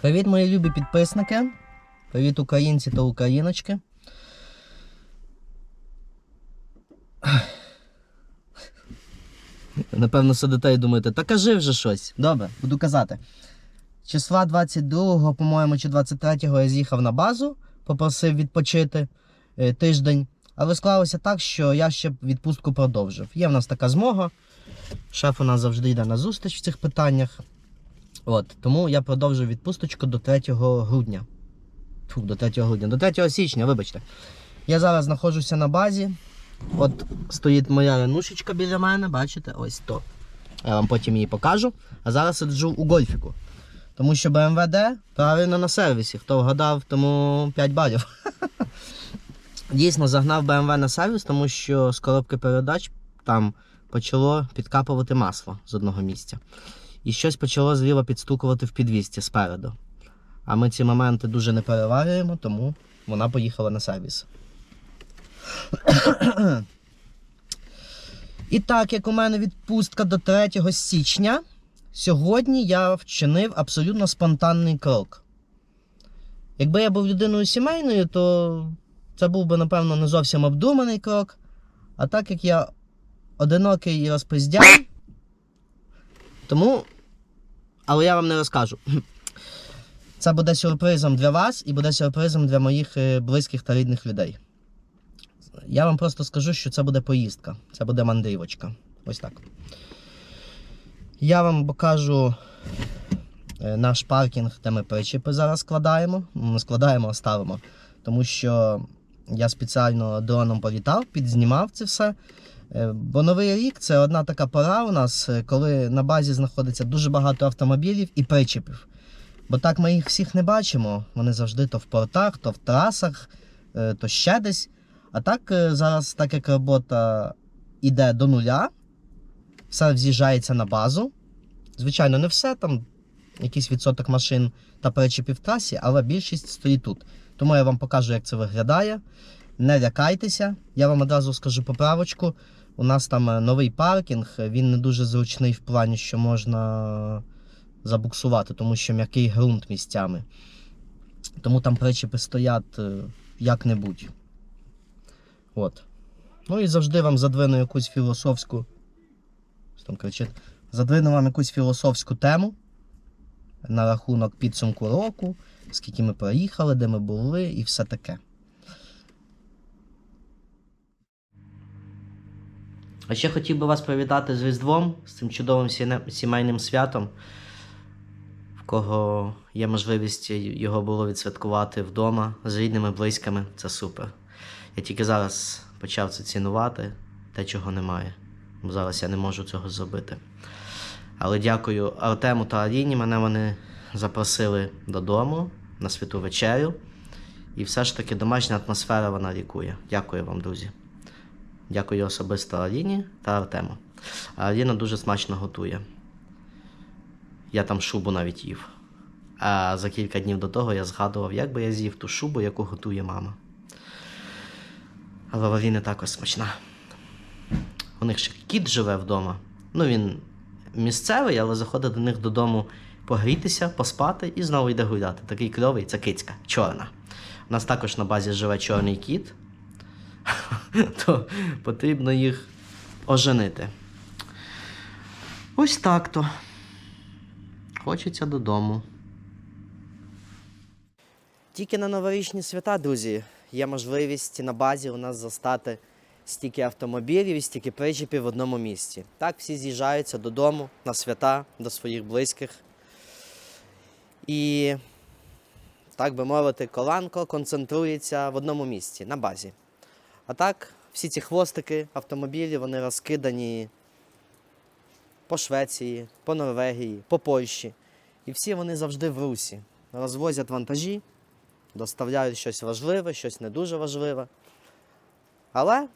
Привіт, мої любі підписники. Привіт, українці та україночки. Напевно, сидите і думаєте, та кажи вже щось. Добре, буду казати. Числа 22, по-моєму, чи 23-го я з'їхав на базу, попросив відпочити е, тиждень. Але склалося так, що я ще відпустку продовжив. Є в нас така змога. Шеф у нас завжди йде на зустріч в цих питаннях. От, тому я продовжив відпусточку до 3 грудня. Фу, до 3 грудня, до 3 січня, вибачте. Я зараз знаходжуся на базі. От стоїть моя ренушечка біля мене, бачите, ось то. Я вам потім її покажу. А зараз сиджу у гольфіку. Тому що BMW правильно на сервісі. Хто вгадав, тому 5 балів. Дійсно, загнав BMW на сервіс, тому що з коробки передач там почало підкапувати масло з одного місця. І щось почало зліва підстукувати в підвісці спереду. А ми ці моменти дуже не переварюємо, тому вона поїхала на сервіс. І так, як у мене відпустка до 3 січня, сьогодні я вчинив абсолютно спонтанний крок. Якби я був людиною сімейною, то це був би, напевно, не зовсім обдуманий крок. А так як я одинокий і розпиздяй, тому. Але я вам не розкажу. Це буде сюрпризом для вас і буде сюрпризом для моїх е, близьких та рідних людей. Я вам просто скажу, що це буде поїздка, це буде мандрівочка. Ось так. Я вам покажу е, наш паркінг, де ми причіпи зараз складаємо. Не складаємо, а ставимо. Тому що я спеціально дроном політав, підзнімав це все. Е, Бо новий рік це одна така пора у нас, е, коли на базі знаходиться дуже багато автомобілів і причепів. Бо так ми їх всіх не бачимо. Вони завжди то в портах, то в трасах, е, то ще десь. А так зараз, так як робота йде до нуля, все з'їжджається на базу. Звичайно, не все, там якийсь відсоток машин та перечепів в трасі, але більшість стоїть тут. Тому я вам покажу, як це виглядає. Не лякайтеся, я вам одразу скажу поправочку. У нас там е, новий паркінг, він не дуже зручний в плані, що можна забуксувати, тому що м'який ґрунт місцями. Тому там причепи стоять е, як-небудь. От. Ну і завжди вам задвину якусь філософську. Там кричить? Задвину вам якусь філософську тему на рахунок підсумку року, скільки ми проїхали, де ми були і все таке. А ще хотів би вас привітати з Різдвом, з цим чудовим сімейним святом, в кого є можливість його було відсвяткувати вдома з рідними, близькими. Це супер. Я тільки зараз почав це цінувати, те, чого немає. Бо зараз я не можу цього зробити. Але дякую Артему та Аліні. Мене вони запросили додому на святу вечерю. І все ж таки домашня атмосфера вона лікує. Дякую вам, друзі. Дякую особисто Аліні та Артему. Аліна дуже смачно готує. Я там шубу навіть їв. А за кілька днів до того я згадував, як би я з'їв ту шубу, яку готує мама. Але в Аліни також смачна. У них ще кіт живе вдома. Ну, він місцевий, але заходить до них додому погрітися, поспати і знову йде гуляти. Такий кльовий, це кицька, чорна. У нас також на базі живе чорний кіт, то потрібно їх оженити. Ось так то. Хочеться додому. Тільки на новорічні свята, друзі, є можливість на базі у нас застати стільки автомобілів і стільки причепів в одному місці. Так, всі з'їжджаються додому на свята, до своїх близьких. І, так би мовити, коланко концентрується в одному місці на базі. А так, всі ці хвостики автомобілів вони розкидані по Швеції, по Норвегії, по Польщі. І всі вони завжди в русі. Розвозять вантажі, доставляють щось важливе, щось не дуже важливе. Але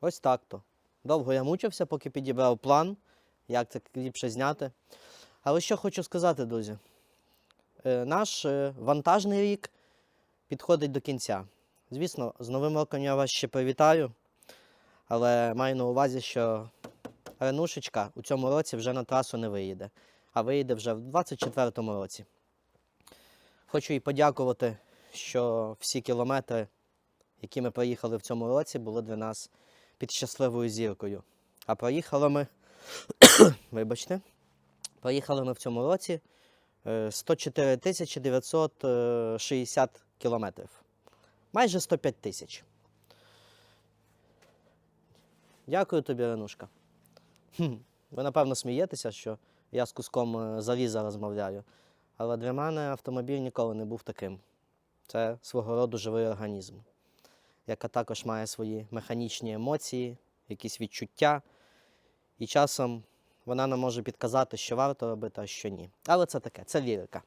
Ось так то. Довго я мучився, поки підібрав план, як це ліпше зняти. Але що хочу сказати, друзі, Е, наш е, вантажний рік підходить до кінця. Звісно, з Новим роком я вас ще привітаю, але маю на увазі, що Ренушечка у цьому році вже на трасу не виїде, а виїде вже в 24-му році. Хочу їй подякувати, що всі кілометри, які ми проїхали в цьому році, були для нас під щасливою зіркою. А проїхали ми, вибачте, проїхали ми в цьому році е, 104 тисячі 960 кілометрів. Майже 105 тисяч. Дякую тобі, Ренушка. Ви, напевно, смієтеся, що я з куском е, заліза розмовляю. Але для мене автомобіль ніколи не був таким. Це свого роду живий організм, яка також має свої механічні емоції, якісь відчуття. І часом вона нам може підказати, що варто робити, а що ні. Але це таке, це лірика.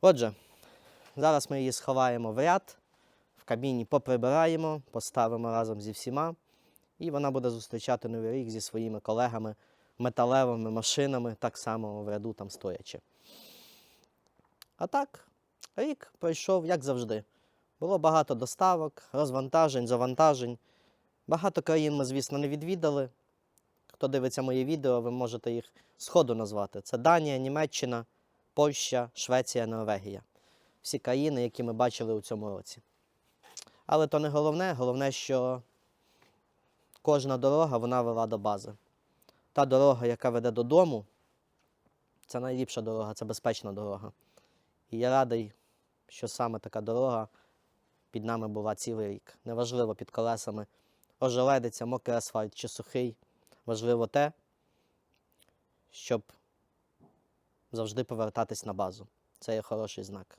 Отже, зараз ми її сховаємо в ряд, в кабіні поприбираємо, поставимо разом зі всіма, і вона буде зустрічати новий рік зі своїми колегами, металевими машинами, так само в ряду там стоячи. А так, рік пройшов, як завжди. Було багато доставок, розвантажень, завантажень. Багато країн ми, звісно, не відвідали. Хто дивиться мої відео, ви можете їх сходу назвати. Це Данія, Німеччина, Польща, Швеція, Норвегія. Всі країни, які ми бачили у цьому році. Але то не головне, головне, що кожна дорога вона вела до бази. Та дорога, яка веде додому, це найліпша дорога, це безпечна дорога. І я радий, що саме така дорога під нами була цілий рік. Неважливо під колесами ожеледиться, мокрий асфальт чи сухий. Важливо те, щоб завжди повертатись на базу. Це є хороший знак.